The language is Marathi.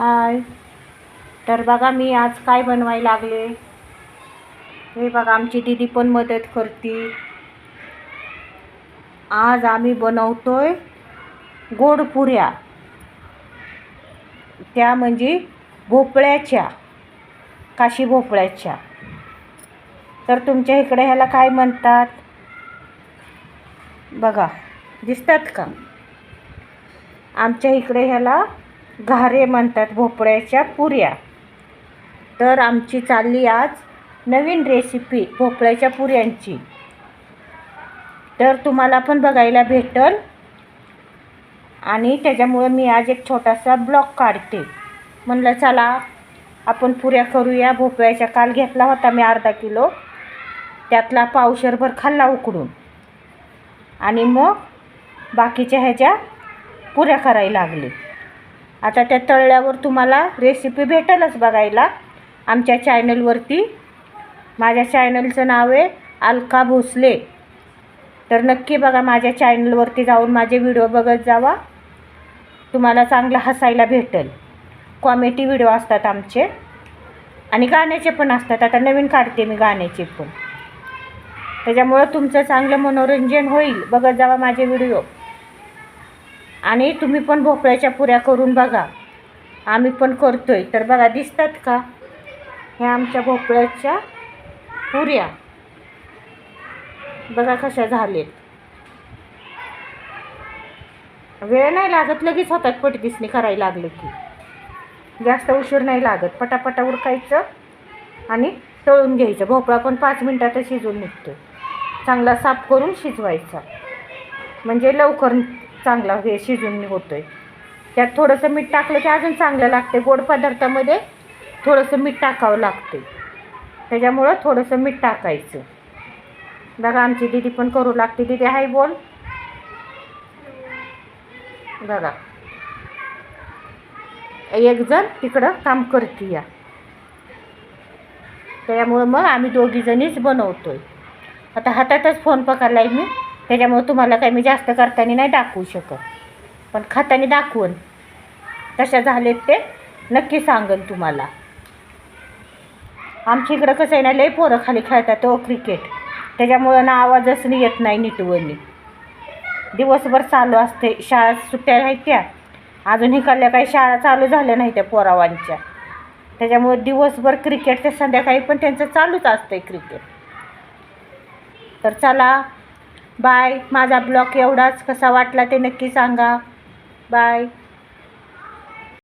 हाय. तर बघा मी आज काय बनवायला लागले. हे बघा आमची दीदी पण मदत करते. आज आम्ही बनवतोय गोड पुऱ्या. त्या म्हणजे भोपळ्याच्या काशी भोपळ्याच्या. तर तुमच्या इकडे ह्याला काय म्हणतात? बघा दिसतात का? आमच्या इकडे ह्याला घारे म्हणतात भोपळ्याच्या पुऱ्या. तर आमची चालली आज नवीन रेसिपी भोपळ्याच्या पुऱ्यांची. तर तुम्हाला पण बघायला भेटल. आणि त्याच्यामुळे मी आज एक छोटासा ब्लॉग काढते. म्हणलं चला आपण पुऱ्या करूया. भोपळ्याच्या काल घेतला होता मी अर्धा किलो. त्यातला पावशरभर खाल्ला उकडून. आणि मग बाकीच्या ह्याच्या पुऱ्या करायला लागले. आता त्या तळल्यावर तुम्हाला रेसिपी भेटेलच बघायला. आमच्या चॅनलवरती माझ्या चॅनलचं नाव आहे अलका भोसले. तर नक्की बघा माझ्या चॅनलवरती जाऊन माझे व्हिडिओ बघत जावा. तुम्हाला चांगलं हसायला भेटेल. कॉमेडी व्हिडिओ असतात आमचे. आणि गाण्याचे पण असतात. आता नवीन काढते मी गाण्याचे पण. त्याच्यामुळं तुमचं चांगलं मनोरंजन होईल. बघत जावा माझे व्हिडिओ आणि तुम्ही पण भोपळ्याच्या पुऱ्या करून बघा. आम्ही पण करतो आहे तर बघा दिसतात का? ह्या आमच्या भोपळ्याच्या पुऱ्या. बघा कशा झालेत. वेळ नाही लागत लगेच होतात पटदिसणी करायला लागलं की. जास्त उशीर नाही लागत. पटापटा उडकायचं आणि तळून घ्यायचं. भोपळा पण पाच मिनटातच शिजून निघतो चांगला साफ करून शिजवायचा. म्हणजे लवकर चांगला हे शिजून होतो आहे त्यात थोडंसं मीठ टाकलं की अजून चांगलं लागते गोड पदार्थामध्ये थोडंसं मीठ टाकावं लागते त्याच्यामुळं थोडंसं मीठ टाकायचं. बघा आमची दीदी पण करू लागते. दीदी हाय बोल. बघा. एक जण तिकडं काम करते या. त्याच्यामुळं मग आम्ही दोघीजणीच बनवतो आहे आता हातातच फोन पकडला आहे मी. त्याच्यामुळं तुम्हाला काही मी जास्त करताना नाही दाखवू शकत. पण खाताना दाखवून. तशा झालेत ते. नक्की सांगेन तुम्हाला. आमच्या इकडं कसं आहे ना लई पोरं खाली खेळतात हो तो क्रिकेट त्याच्यामुळं ना आवाजच नाही येत नाही नीटवणी. दिवसभर चालू असते. शाळा सुट्ट्या आहेत त्या. अजून हिकडल्या काही शाळा चालू झाल्या नाही त्या पोरावांच्या. त्याच्यामुळे दिवसभर क्रिकेट ते संध्याकाळी पण त्यांचं चालूच असतं क्रिकेट तर चला बाय. माझा ब्लॉग एवढाच कसा वाटला ते नक्की सांगा. बाय.